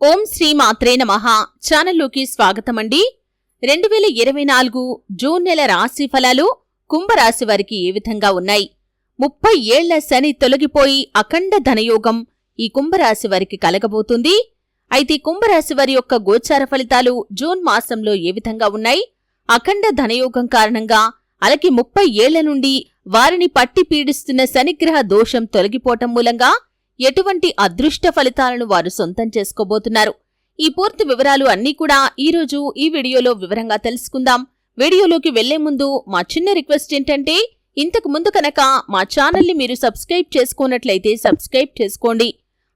ఓం శ్రీ మాత్రే నమః. ఛానల్లోకి స్వాగతం అండి రెండు వేల ఇరవై నాలుగు జూన్ నెల రాశి ఫలాలు కుంభరాశి వారికి ఏ విధంగా ఉన్నాయి? ముప్పై ఏళ్ళ శని తొలగిపోయి అఖండ ధనయోగం ఈ కుంభరాశి వారికి కలగబోతుంది. అయితే కుంభరాశి వారి యొక్క గోచార ఫలితాలు జూన్ మాసంలో ఏ విధంగా ఉన్నాయి? అఖండ ధనయోగం కారణంగా అలాగే ముప్పై ఏళ్ళ నుండి వారిని పట్టి పీడిస్తున్న శనిగ్రహ దోషం తొలగిపోవటం మూలంగా ఎటువంటి అదృష్ట ఫలితాలను వారు సొంతం చేసుకోబోతున్నారు? ఈ పూర్తి వివరాలు అన్నీ కూడా ఈరోజు ఈ వీడియోలో వివరంగా తెలుసుకుందాం. వీడియోలోకి వెళ్ళే ముందు మా చిన్న రిక్వెస్ట్ ఏంటంటే ఇంతకు ముందు కనుక మా ఛానల్ని మీరు సబ్స్క్రైబ్ చేసుకున్నట్లయితే సబ్స్క్రైబ్ చేసుకోండి.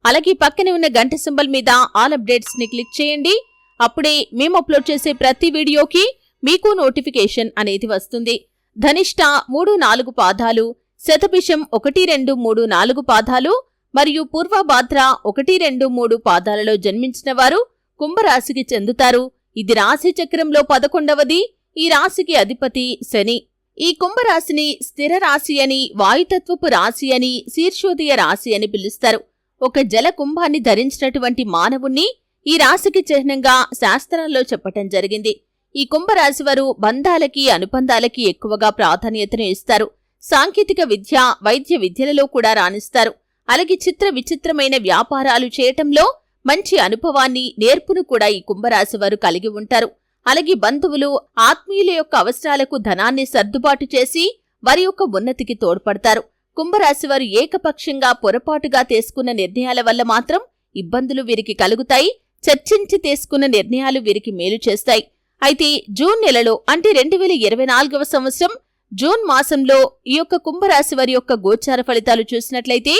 అలాగే పక్కనే ఉన్న గంట సింబల్ మీద ఆల్ అప్డేట్స్ని క్లిక్ చేయండి. అప్పుడే మేము అప్లోడ్ చేసే ప్రతి వీడియోకి మీకు నోటిఫికేషన్ అనేది వస్తుంది. ధనిష్ట మూడు నాలుగు పాదాలు శతభిషం ఒకటి రెండు మూడు నాలుగు పాదాలు మరియు పూర్వభాద్ర ఒకటి రెండు మూడు పాదాలలో జన్మించిన వారు కుంభరాశికి చెందుతారు. ఇది రాశి చక్రంలో పదకొండవది. ఈ రాశికి అధిపతి శని. ఈ కుంభరాశిని స్థిర రాశి అని వాయుతత్వపు రాశి అని శీర్షోదయ రాశి అని పిలుస్తారు. ఒక జల కుంభాన్ని ధరించినటువంటి మానవుణ్ణి ఈ రాశికి చిహ్నంగా శాస్త్రాల్లో చెప్పటం జరిగింది. ఈ కుంభరాశి వారు బంధాలకి అనుబంధాలకి ఎక్కువగా ప్రాధాన్యతను ఇస్తారు. సాంకేతిక విద్య వైద్య విద్యలలో కూడా రాణిస్తారు. అలాగే చిత్ర విచిత్రమైన వ్యాపారాలు చేయటంలో మంచి అనుభవాన్ని నేర్పును కూడా ఈ కుంభరాశి వారు కలిగి ఉంటారు. అలాగే బంధువులు ఆత్మీయుల యొక్క అవసరాలకు ధనాన్ని సర్దుబాటు చేసి వారి యొక్క ఉన్నతికి తోడ్పడతారు. కుంభరాశి వారు ఏకపక్షంగా పొరపాటుగా తీసుకున్న నిర్ణయాల వల్ల మాత్రం ఇబ్బందులు వీరికి కలుగుతాయి. చర్చించి తీసుకున్న నిర్ణయాలు వీరికి మేలు చేస్తాయి. అయితే జూన్ నెలలో అంటే రెండు వేల ఇరవై నాలుగవ సంవత్సరం జూన్ మాసంలో ఈ యొక్క కుంభరాశి వారి యొక్క గోచార ఫలితాలు చూసినట్లయితే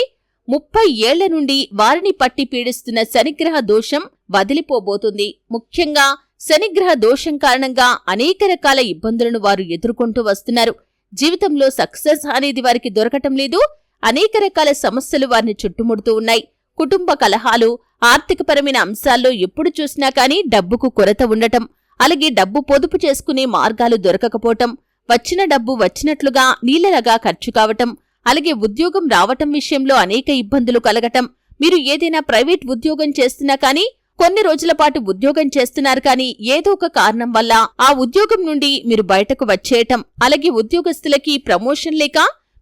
ముప్పై ఏళ్ళ నుండి వారిని పట్టి పీడిస్తున్న శనిగ్రహ దోషం వదిలిపోబోతుంది. ముఖ్యంగా శనిగ్రహ దోషం కారణంగా అనేక రకాల ఇబ్బందులను వారు ఎదుర్కొంటూ వస్తున్నారు. జీవితంలో సక్సెస్ అనేది వారికి దొరకటం లేదు. అనేక రకాల సమస్యలు వారిని చుట్టుముడుతూ ఉన్నాయి. కుటుంబ కలహాలు ఆర్థికపరమైన అంశాల్లో ఎప్పుడు చూసినా కానీ డబ్బుకు కొరత ఉండటం అలాగే డబ్బు పొదుపు చేసుకునే మార్గాలు దొరకకపోవటం వచ్చిన డబ్బు వచ్చినట్లుగా నీళ్ళలాగా ఖర్చు కావటం అలాగే ఉద్యోగం రావటం విషయంలో అనేక ఇబ్బందులు కలగటం. మీరు ఏదైనా ప్రైవేట్ ఉద్యోగం చేస్తున్నా కానీ కొన్ని రోజుల పాటు ఉద్యోగం చేస్తున్నారు కానీ ఏదో ఒక కారణం వల్ల ఆ ఉద్యోగం నుండి మీరు బయటకు వచ్చేయటం. అలాగే ఉద్యోగస్తులకి ప్రమోషన్ లేక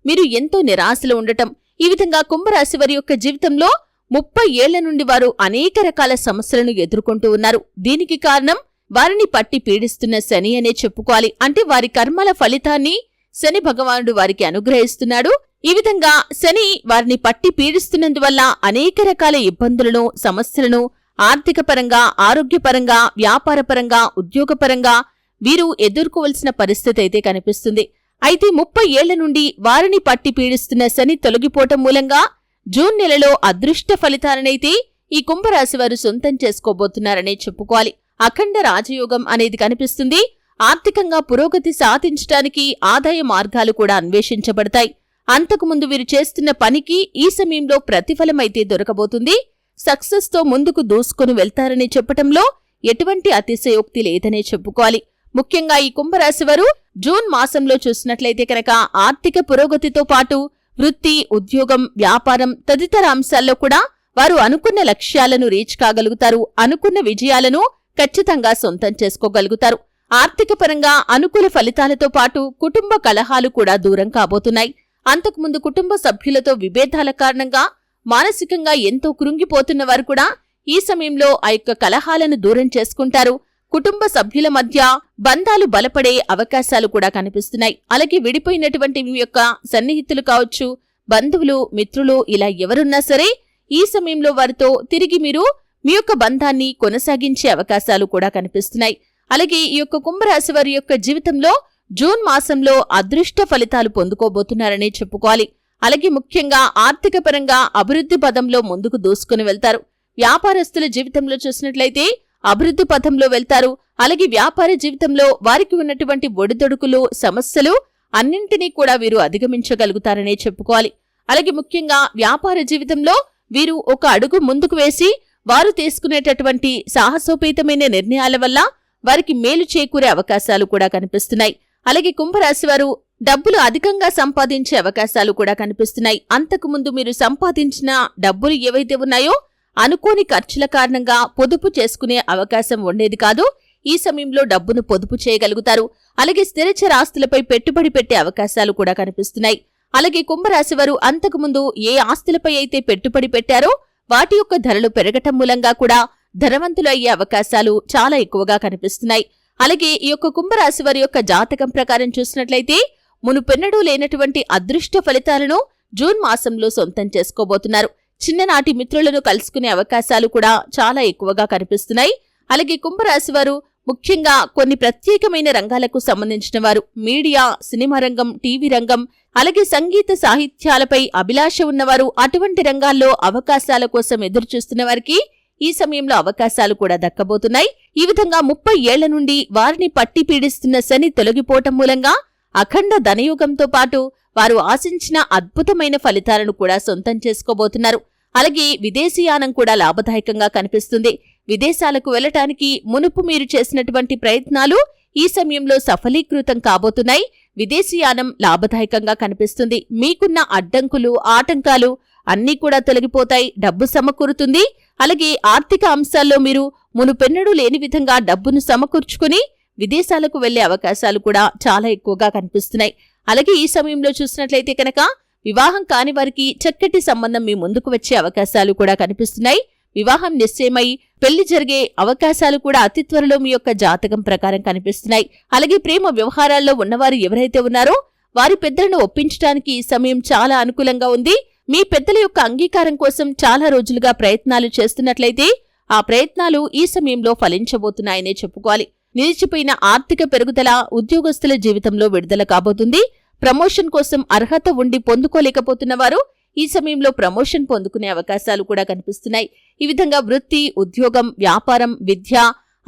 మీరు ఎంతో నిరాశలో ఉండటం. ఈ విధంగా కుంభరాశి వారి యొక్క జీవితంలో ముప్పై ఏళ్ళ నుండి వారు అనేక రకాల సమస్యలను ఎదుర్కొంటూ ఉన్నారు. దీనికి కారణం వారిని పట్టి పీడిస్తున్న శని అనే చెప్పుకోవాలి. అంటే వారి కర్మల ఫలితాన్ని శని భగవానుడు వారికి అనుగ్రహిస్తున్నాడు. ఈ విధంగా శని వారిని పట్టి పీడిస్తున్నందువల్ల అనేక రకాల ఇబ్బందులను సమస్యలను ఆర్థికపరంగా ఆరోగ్యపరంగా వ్యాపారపరంగా ఉద్యోగపరంగా వీరు ఎదుర్కోవలసిన పరిస్థితి అయితే కనిపిస్తుంది. అయితే ముప్పై ఏళ్ళ నుండి వారిని పట్టి పీడిస్తున్న శని తొలగిపోవటం మూలంగా జూన్ నెలలో అదృష్ట ఫలితాలనైతే ఈ కుంభరాశి వారు సొంతం చేసుకోబోతున్నారనే చెప్పుకోవాలి. అఖండ రాజయోగం అనేది కనిపిస్తుంది. ఆర్థికంగా పురోగతి సాధించడానికి ఆదాయ మార్గాలు కూడా అన్వేషించబడతాయి. అంతకుముందు వీరు చేస్తున్న పనికి ఈ సమయంలో ప్రతిఫలమైతే దొరకబోతుంది. సక్సెస్తో ముందుకు దూసుకుని వెళ్తారని చెప్పటంలో ఎటువంటి అతిశయోక్తి లేదనే చెప్పుకోవాలి. ముఖ్యంగా ఈ కుంభరాశి వారు జూన్ మాసంలో చూసినట్లయితే కనుక ఆర్థిక పురోగతితో పాటు వృత్తి ఉద్యోగం వ్యాపారం తదితర అంశాల్లో కూడా వారు అనుకున్న లక్ష్యాలను రీచ్ కాగలుగుతారు. అనుకున్న విజయాలను ఖచ్చితంగా సొంతం చేసుకోగలుగుతారు. ఆర్థిక పరంగా అనుకూల ఫలితాలతో పాటు కుటుంబ కలహాలు కూడా దూరం కాబోతున్నాయి. అంతకుముందు కుటుంబ సభ్యులతో విభేదాల కారణంగా మానసికంగా ఎంతో కృంగిపోతున్న వారు కూడా ఈ సమయంలో ఆ యొక్క కలహాలను దూరం చేసుకుంటారు. కుటుంబ సభ్యుల మధ్య బంధాలు బలపడే అవకాశాలు కూడా కనిపిస్తున్నాయి. అలాగే విడిపోయినటువంటి మీ యొక్క సన్నిహితులు కావచ్చు బంధువులు మిత్రులు ఇలా ఎవరున్నా సరే ఈ సమయంలో వారితో తిరిగి మీరు మీ యొక్క బంధాన్ని కొనసాగించే అవకాశాలు కూడా కనిపిస్తున్నాయి. అలాగే ఈ యొక్క కుంభరాశి వారి యొక్క జీవితంలో జూన్ మాసంలో అదృష్ట ఫలితాలు పొందుకోబోతున్నారని చెప్పుకోవాలి. అలాగే ముఖ్యంగా ఆర్థిక పరంగా అభివృద్ధి పదంలో ముందుకు దూసుకుని వెళ్తారు. వ్యాపారస్తుల జీవితంలో చూసినట్లయితే అభివృద్ధి పథంలో వెళ్తారు. అలాగే వ్యాపార జీవితంలో వారికి ఉన్నటువంటి ఒడిదొడుకులు సమస్యలు అన్నింటినీ కూడా వీరు అధిగమించగలుగుతారనే చెప్పుకోవాలి. అలాగే ముఖ్యంగా వ్యాపార జీవితంలో వీరు ఒక అడుగు ముందుకు వేసి వారు తీసుకునేటటువంటి సాహసోపేతమైన నిర్ణయాల వల్ల వారికి మేలు చేకూరే అవకాశాలు కూడా కనిపిస్తున్నాయి. అలాగే కుంభరాశి వారు డబ్బులు అధికంగా సంపాదించే అవకాశాలు కూడా కనిపిస్తున్నాయి. అంతకుముందు మీరు సంపాదించిన డబ్బులు ఏవైతే ఉన్నాయో అనుకోని ఖర్చుల కారణంగా పొదుపు చేసుకునే అవకాశం ఉండేది కాదు. ఈ సమయంలో డబ్బును పొదుపు చేయగలుగుతారు. అలాగే స్థిరచర ఆస్తులపై పెట్టుబడి పెట్టే అవకాశాలు కూడా కనిపిస్తున్నాయి. అలాగే కుంభరాశి వారు అంతకుముందు ఏ ఆస్తులపై అయితే పెట్టుబడి పెట్టారో వాటి యొక్క ధరలు పెరగటం మూలంగా కూడా ధనవంతులు అయ్యే అవకాశాలు చాలా ఎక్కువగా కనిపిస్తున్నాయి. అలాగే ఈ యొక్క కుంభరాశి వారి యొక్క జాతకం ప్రకారం చూసినట్లయితే మునుపెన్నడూ లేనటువంటి అదృష్ట ఫలితాలను జూన్ మాసంలో సొంతం చేసుకోబోతున్నారు. చిన్ననాటి మిత్రులను కలుసుకునే అవకాశాలు కూడా చాలా ఎక్కువగా కనిపిస్తున్నాయి. అలాగే కుంభరాశి వారు ముఖ్యంగా కొన్ని ప్రత్యేకమైన రంగాలకు సంబంధించిన వారు మీడియా సినిమా రంగం టీవీ రంగం అలాగే సంగీత సాహిత్యాలపై అభిలాష ఉన్నవారు అటువంటి రంగాల్లో అవకాశాల కోసం ఎదురుచూస్తున్న వారికి ఈ సమయంలో అవకాశాలు కూడా దక్కబోతున్నాయి. ఈ విధంగా ముప్పై ఏళ్ళ నుండి వారిని పట్టి పీడిస్తున్న శని తొలగిపోవటం మూలంగా అఖండ ధనయుగంతో పాటు వారు ఆశించిన అద్భుతమైన ఫలితాలను కూడా సొంతం చేసుకోబోతున్నారు. అలాగే విదేశీయానం కూడా లాభదాయకంగా కనిపిస్తుంది. విదేశాలకు వెళ్ళటానికి మునుపు మీరు చేసినటువంటి ప్రయత్నాలు ఈ సమయంలో సఫలీకృతం కాబోతున్నాయి. విదేశీయానం లాభదాయకంగా కనిపిస్తుంది. మీకున్న అడ్డంకులు ఆటంకాలు అన్నీ కూడా తొలగిపోతాయి. డబ్బు సమకూరుతుంది. అలాగే ఆర్థిక అంశాల్లో మీరు మునుపెన్నడూ లేని విధంగా డబ్బును సమకూర్చుకుని విదేశాలకు వెళ్ళే అవకాశాలు కూడా చాలా ఎక్కువగా కనిపిస్తున్నాయి. అలాగే ఈ సమయంలో చూసినట్లయితే కనుక వివాహం కాని వారికి చక్కటి సంబంధం మీ ముందుకు వచ్చే అవకాశాలు కూడా కనిపిస్తున్నాయి. వివాహం నిశ్చయమై పెళ్ళి జరిగే అవకాశాలు కూడా అతి త్వరలో మీ యొక్క జాతకం ప్రకారం కనిపిస్తున్నాయి. అలాగే ప్రేమ వ్యవహారాల్లో ఉన్నవారు ఎవరైతే ఉన్నారో వారి పెద్దలను ఒప్పించడానికి ఈ సమయం చాలా అనుకూలంగా ఉంది. మీ పెద్దల యొక్క అంగీకారం కోసం చాలా రోజులుగా ప్రయత్నాలు చేస్తున్నట్లయితే ఆ ప్రయత్నాలు ఈ సమయంలో ఫలించబోతున్నాయనే చెప్పుకోవాలి. నిలిచిపోయిన ఆర్థిక పెరుగుదల ఉద్యోగస్తుల జీవితంలో విడుదల కాబోతుంది. ప్రమోషన్ కోసం అర్హత ఉండి పొందుకోలేకపోతున్న వారు ఈ సమయంలో ప్రమోషన్ పొందుకునే అవకాశాలు కూడా కనిపిస్తున్నాయి. ఈ విధంగా వృత్తి ఉద్యోగం వ్యాపారం విద్య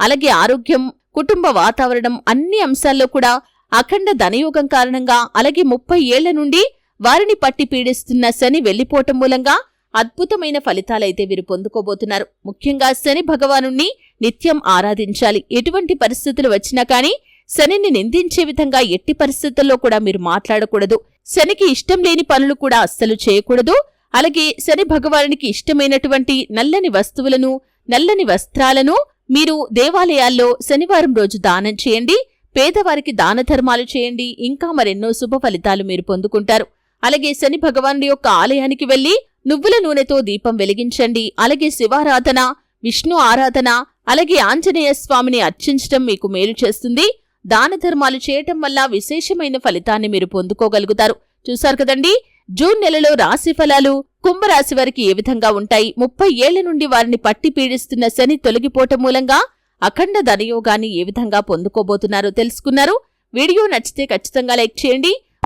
అలాగే ఆరోగ్యం కుటుంబ వాతావరణం అన్ని అంశాల్లో కూడా అఖండ ధనయోగం కారణంగా అలాగే ముప్పై ఏళ్ళ నుండి వారిని పట్టి పీడిస్తున్న శని వెళ్ళిపోవటం మూలంగా అద్భుతమైన ఫలితాలైతే వీరు పొందుకోబోతున్నారు. ముఖ్యంగా శని భగవానుణ్ణి నిత్యం ఆరాధించాలి. ఎటువంటి పరిస్థితులు వచ్చినా కానీ శనిని నిందించే విధంగా ఎట్టి పరిస్థితుల్లో కూడా మీరు మాట్లాడకూడదు. శనికి ఇష్టం లేని పనులు కూడా అస్సలు చేయకూడదు. అలాగే శని భగవానునికి ఇష్టమైనటువంటి నల్లని వస్తువులను నల్లని వస్త్రాలను మీరు దేవాలయాల్లో శనివారం రోజు దానం చేయండి. పేదవారికి దాన ధర్మాలు చేయండి. ఇంకా మరెన్నో శుభ ఫలితాలు మీరు పొందుకుంటారు. అలాగే శని భగవానుడి యొక్క ఆలయానికి వెళ్ళి నువ్వుల నూనెతో దీపం వెలిగించండి. అలాగే శివారాధన విష్ణు ఆరాధన అలాగే ఆంజనేయ స్వామిని అర్చించటం మీకు మేలు చేస్తుంది. దాన ధర్మాలు చేయటం వల్ల విశేషమైన ఫలితాన్ని మీరు పొందుకోగలుగుతారు. చూశారు కదండి? జూన్ నెలలో రాశి ఫలాలు కుంభరాశి వారికి ఏ విధంగా ఉంటాయి? ముప్పై ఏళ్ళ నుండి వారిని పట్టి పీడిస్తున్న శని తొలగిపోవటం మూలంగా అఖండ ధనయోగాన్ని ఏ విధంగా పొందుకోబోతున్నారో తెలుసుకున్నారు. వీడియో నచ్చితే ఖచ్చితంగా లైక్ చేయండి.